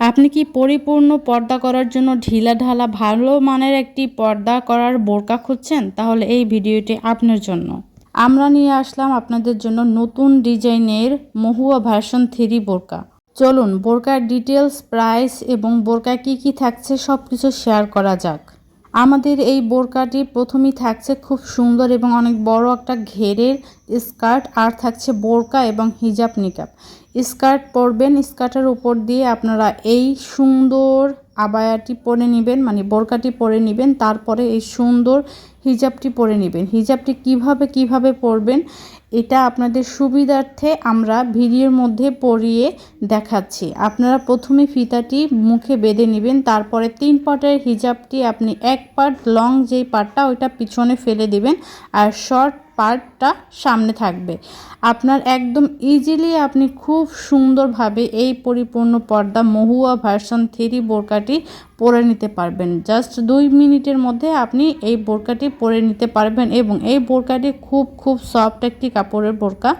আপনি কি পরিপূর্ণ পর্দা করার জন্য ঢিলা ঢালা ভালো মানের একটি পর্দা করার বোরকা খুঁজছেন? তাহলে এই ভিডিওটি আপনার জন্য। আমরা নিয়ে আসলাম আপনাদের জন্য নতুন ডিজাইনের মহুয়া ভার্সন থ্রি বোরকা। চলুন, বোরকার ডিটেলস প্রাইস এবং বোরকা কি কি থাকছে সব কিছু শেয়ার করা যাক। আমাদের এই বোরকাটি প্রথমেই থাকছে খুব সুন্দর এবং অনেক বড় একটা ঘেরের স্কার্ট, আর থাকছে বোরকা এবং হিজাব নিকাব। স্কার্ট পরবেন, স্কার্টের উপর দিয়ে আপনারা এই সুন্দর আবায়াটি পরে নেবেন মানে বোরকাটি পরে নেবেন, তারপরে এই সুন্দর হিজাবটি পরে নেবেন। হিজাবটি কীভাবে কীভাবে পরবেন, এটা আপনাদের সুবিধার্থে আমরা ভিডিওর মধ্যে পরিয়ে দেখাচ্ছি। আপনারা প্রথমে ফিতাটি মুখে বেঁধে নেবেন, তারপরে তিন পাটের হিজাবটি আপনি এক পার্ট লং যেই পার্টটা ওইটা পিছনে ফেলে দেবেন, আর শর্ট পার্টটা সামনে থাকবে। আপনার একদম ইজিলি আপনি খুব সুন্দরভাবে এই পরিপূর্ণ পর্দা মহুয়া ভার্সন থ্রি বোরকাটি পরে নিতে পারবেন। জাস্ট দুই মিনিটের মধ্যে আপনি এই বোরকাটি পরে নিতে পারবেন এবং এই বোরকাটি খুব খুব সফট একটি কাপড়ের বোরকা।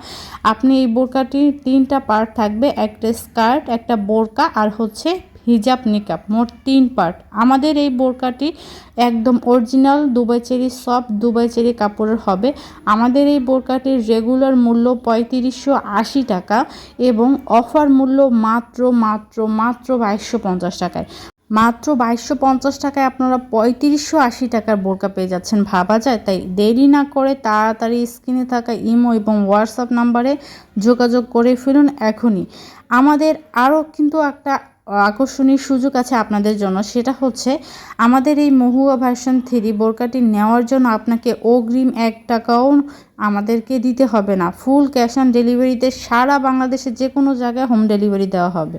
আপনি এই বোরকাটি তিনটা পার্ট থাকবে, একটা স্কার্ট একটা বোরকা আর হচ্ছে হিজাব মোট তিন পার্ট। আমাদের এই বোরকাটি একদম original Dubai cherry, soft Dubai cherry কাপড়ের হবে। আমাদের এই বোরকাটির রেগুলার মূল্য পঁয়ত্রিশশো আশি টাকা এবং অফার মূল্য মাত্র মাত্র মাত্র বাইশশো পঞ্চাশ টাকায়। মাত্র বাইশশো পঞ্চাশ টাকায় আপনারা পঁয়ত্রিশশো আশি টাকার বোরকা পেয়ে যাচ্ছেন। ভাবা যায়, তাই দেরি না করে তাড়াতাড়ি স্ক্রিনে থাকা ইমো এবং হোয়াটসঅ্যাপ নাম্বারে যোগাযোগ করে ফেলুন এখনই। আমাদের আরও কিন্তু একটা আকর্ষণীয় সুযোগ আছে আপনাদের জন্য, সেটা হচ্ছে আমাদের এই মহুয়া ভার্সন থ্রি বোরকাটি নেওয়ার জন্য আপনাকে অগ্রিম এক টাকাও আমাদেরকে দিতে হবে না। ফুল ক্যাশ অন ডেলিভারিতে সারা বাংলাদেশে যে কোনো জায়গায় হোম ডেলিভারি দেওয়া হবে।